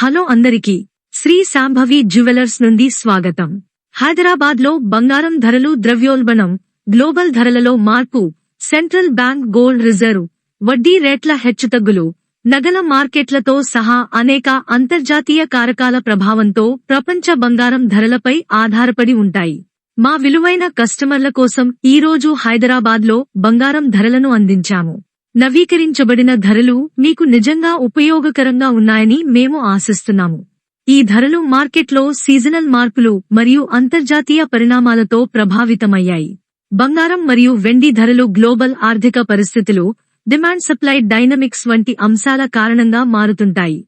Hello అందరికీ Shri Shambhavi jewellers నుండి స్వాగతం. హైదరాబాద్లో బంగారం ధరలు ద్రవ్యోల్బణం గ్లోబల్ ధరలలో మార్పు సెంట్రల్ బ్యాంక్ గోల్డ్ రిజర్వ్ వడ్డీ రేట్ల హెచ్చుతగ్గులు నగల మార్కెట్లతో సహా అనేక అంతర్జాతీయ కారకాల ప్రభావంతో ప్రపంచ బంగారం ధరలపై ఆధారపడి ఉంటాయి. మా విలువైన కస్టమర్ల కోసం ఈ రోజు హైదరాబాద్లో బంగారం ధరలను అందించాము. నవీకరించబడిన ధరలు మీకు నిజంగా ఉపయోగకరంగా ఉన్నాయని మేము ఆశిస్తున్నాము. ఈ ధరలు మార్కెట్లో సీజనల్ మార్పులు మరియు అంతర్జాతీయ పరిణామాలతో ప్రభావితమయ్యాయి. బంగారం మరియు వెండి ధరలు గ్లోబల్ ఆర్థిక పరిస్థితులు డిమాండ్ సప్లై డైనమిక్స్ వంటి అంశాల కారణంగా మారుతుంటాయి.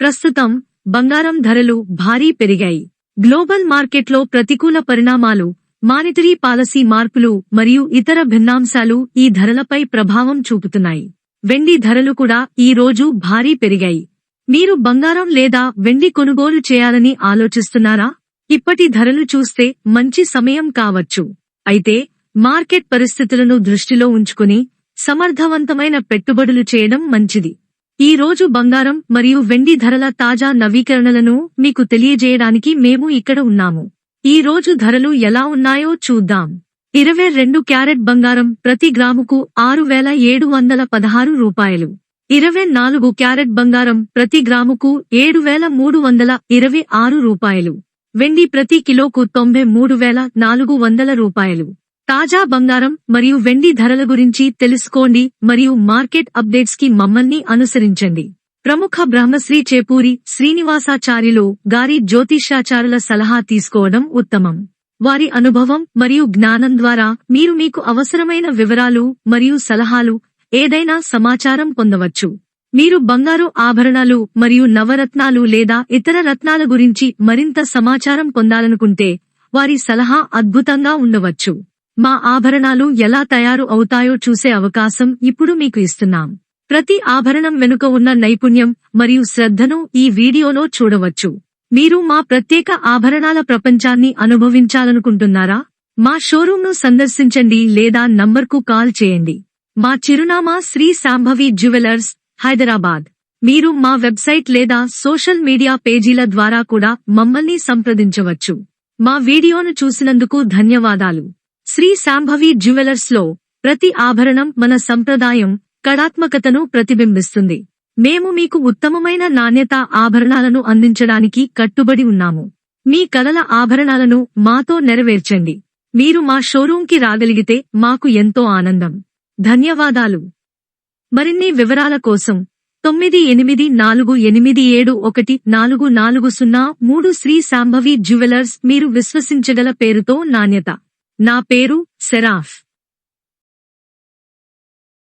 ప్రస్తుతం బంగారం ధరలు భారీ పెరిగాయి. గ్లోబల్ మార్కెట్లో ప్రతికూల పరిణామాలు మానిటరీ పాలసీ మార్పులు మరియు ఇతర భిన్నాంశాలు ఈ ధరలపై ప్రభావం చూపుతున్నాయి. వెండి ధరలు కూడా ఈ రోజు భారీ పెరిగాయి. మీరు బంగారం లేదా వెండి కొనుగోలు చేయాలని ఆలోచిస్తున్నారా? ఇప్పటి ధరలు చూస్తే మంచి సమయం కావచ్చు. అయితే మార్కెట్ పరిస్థితులను దృష్టిలో ఉంచుకుని సమర్థవంతమైన పెట్టుబడులు చేయడం మంచిది. ఈ రోజు బంగారం మరియు వెండి ధరల తాజా నవీకరణలను మీకు తెలియజేయడానికి మేము ఇక్కడ ఉన్నాము. ఈ రోజు ధరలు ఎలా ఉన్నాయో చూద్దాం. ఇరవై రెండు క్యారెట్ బంగారం ప్రతి గ్రాముకు ఆరు వేల ఏడు వందల పదహారు రూపాయలు. ఇరవై నాలుగు క్యారెట్ బంగారం ప్రతి గ్రాముకు ఏడు వేల మూడు వందల ఇరవై ఆరు రూపాయలు. వెండి ప్రతి కిలోకు తొంభై మూడు వేల నాలుగు వందల రూపాయలు. తాజా బంగారం మరియు వెండి ధరల గురించి తెలుసుకోండి మరియు మార్కెట్ అప్డేట్స్కి మమ్మల్ని అనుసరించండి. ప్రముఖ బ్రహ్మశ్రీ చేపూరి శ్రీనివాసాచార్యులు గారి జ్యోతిష్యాచారుల సలహా తీసుకోవడం ఉత్తమం. వారి అనుభవం మరియు జ్ఞానం ద్వారా మీరు మీకు అవసరమైన వివరాలు మరియు సలహాలు ఏదైనా సమాచారం పొందవచ్చు. మీరు బంగారు ఆభరణాలు మరియు నవరత్నాలు లేదా ఇతర రత్నాల గురించి మరింత సమాచారం పొందాలనుకుంటే వారి సలహా అద్భుతంగా ఉండవచ్చు. మా ఆభరణాలు ఎలా తయారు అవుతాయో చూసే అవకాశం ఇప్పుడు మీకు ఇస్తున్నాం. ప్రతి ఆభరణం వెనుక ఉన్న నైపుణ్యం మరియు శ్రద్ధను ఈ వీడియోలో చూడవచ్చు. మీరు మా ప్రత్యేక ఆభరణాల ప్రపంచాన్ని అనుభవించాలనుకుంటున్నారా? మా షోరూంను సందర్శించండి లేదా నంబర్కు కాల్ చేయండి. మా చిరునామా శ్రీ శాంభవి జ్యువెలర్స్ హైదరాబాద్. మీరు మా వెబ్సైట్ లేదా సోషల్ మీడియా పేజీల ద్వారా కూడా మమ్మల్ని సంప్రదించవచ్చు. మా వీడియోను చూసినందుకు ధన్యవాదాలు. శ్రీ శాంభవి జ్యువెలర్స్లో ప్రతి ఆభరణం మన సంప్రదాయం కళాత్మకతను ప్రతిబింబిస్తుంది. మేము మీకు ఉత్తమమైన నాణ్యత ఆభరణాలను అందించడానికి కట్టుబడి ఉన్నాము. మీ కలల ఆభరణాలను మాతో నెరవేర్చండి. మీరు మా షోరూంకి రాగలిగితే మాకు ఎంతో ఆనందం. ధన్యవాదాలు. మరిన్ని వివరాల కోసం తొమ్మిది ఎనిమిది నాలుగు ఎనిమిది ఏడు ఒకటి నాలుగు నాలుగు సున్నా మూడు శ్రీ శాంభవి జ్యువెలర్స్ మీరు విశ్వసించగల పేరుతో నాణ్యత. నా పేరు సెరాఫ్.